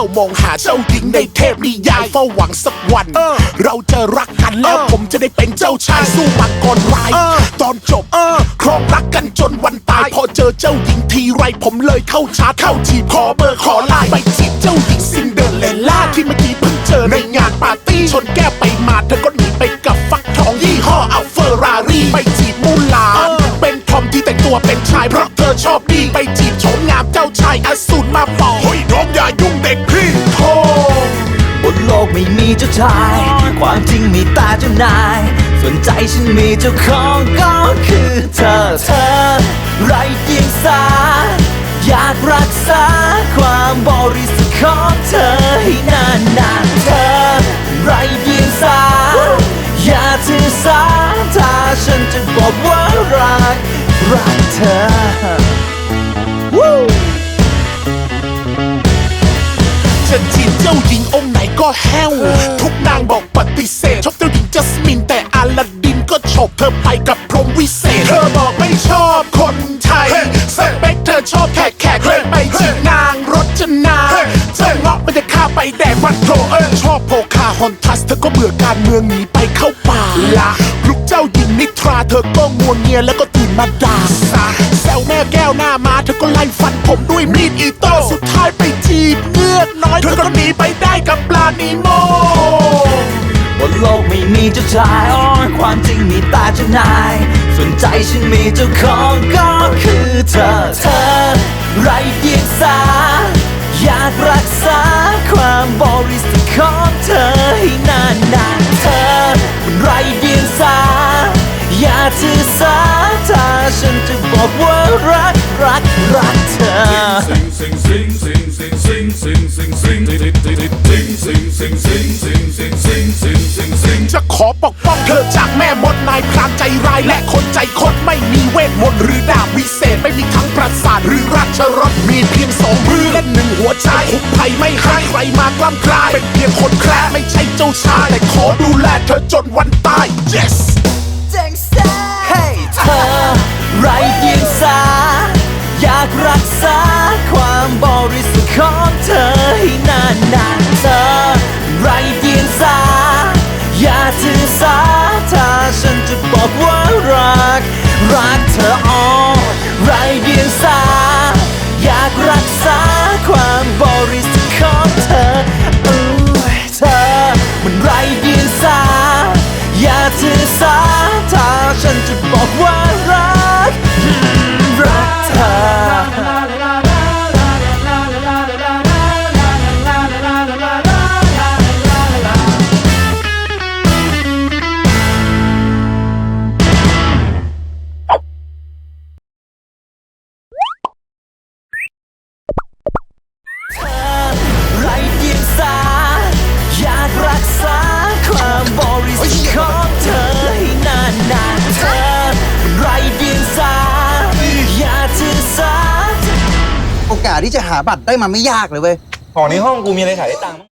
ามองหาเจ้าหญิงในเทพนิยายเฝ้าหวังสักวัน เราจะรักกันแล้วผมจะได้เป็นเจ้าชายสู้มังกรร้ายตอนจบครองรักกันจนวันตาย พอเจอเจ้าหญิงทีไรผมเลยเข้าชาร์จเข้าจีบขอเบอร์ขอไลน์ไปจีบเจ้าหญิงซินเดอเรลล่าที่เมื่อกี้เพิ่งเจอในงานปาร์ตี้ชนแก้วไปมาเธอก็หนีไปกับฟักทองยี่ห้ออัลเฟอร์รารี่ไปจีบมูลานเป็นทอมที่แต่งตัวเป็นชายเพราะเธอชอบดีไปจีบโฉมงามเจ้าชายอสูรมาปอง ไม่มีเจ้าชาย ความจริงมีตาเจ้านาย ส่วนใจฉันมีเจ้าของก็คือเธอเธอ ไรเดียงสา อยากรักษาความบริสุทธิ์ของเธอให้นานนานๆเธอ ไรเดียงสา อย่าถือสาถ้าฉันจะบอกว่ารัก แห้ว ทุกนางบอกปฏิเสธ ชอบเจ้าหญิงจัสมิน แต่อาลาดินก็ฉกเธอไปกับพรหมวิเศษ เธอบอกไม่ชอบคนไทย สเปคเธอชอบแขกแขกเลยไปจีบนางรจนาเจ้าเงาะมันจะฆ่าไปแดกวัดโถเออชอบโพคาฮอนทัส เธอก็เบื่อการเมืองหนีไปเข้าป่าละลูกเจ้าหญิงนิทราเธอก็งัวงเงียแล้วก็ตื่นมาด่าซะแซวแม่แก้วหน้ามาเธอก็ไล่ฟันผมด้วยมีดอีโต้สุดท้ายไปจีบ อนมีโมบนโลกไม่มีเจ้าชายอ้อความจริงมีตาเจ้านาย สนใจฉันมีเจ้าของก็คือเธอ เธอไรเดียงสา อยากรักษาความบริสุทธิ์ของเธอให้นานนานเธอไรเดียงสา อย่าถือสาถ้าฉันจะบอกว่ารักรักรักเธอ ธอจากแม่มดนายพรานใจร้ายและคนใจคดไม่มีเวทมนต์หรือดาบวิเศษ ไม่มีทั้งประสาทหรือราชรถมีเพียงสองมือและหนึ่งหัวใจคุกภัยไม่ให้ใครมากล้ำกลาย เป็นเพียงคนแคร์ไม่ใช่เจ้าชายแต่ขอดูแลเธอจนวันตาย yes ให้เธอไรเดียงสา อยากรักษาความบริสุทธิ์ของเธอให้นานนานเธอไรเดียงสา อย่าถือสา ไรเดียงสา อย่าถือสา ถ้าฉันจะบอกว่า อกาสที่จะหาบัตรได้มาไม่ยากเลยเว้ย ของในห้องกูมีอะไรขายได้ตังค์มั้ง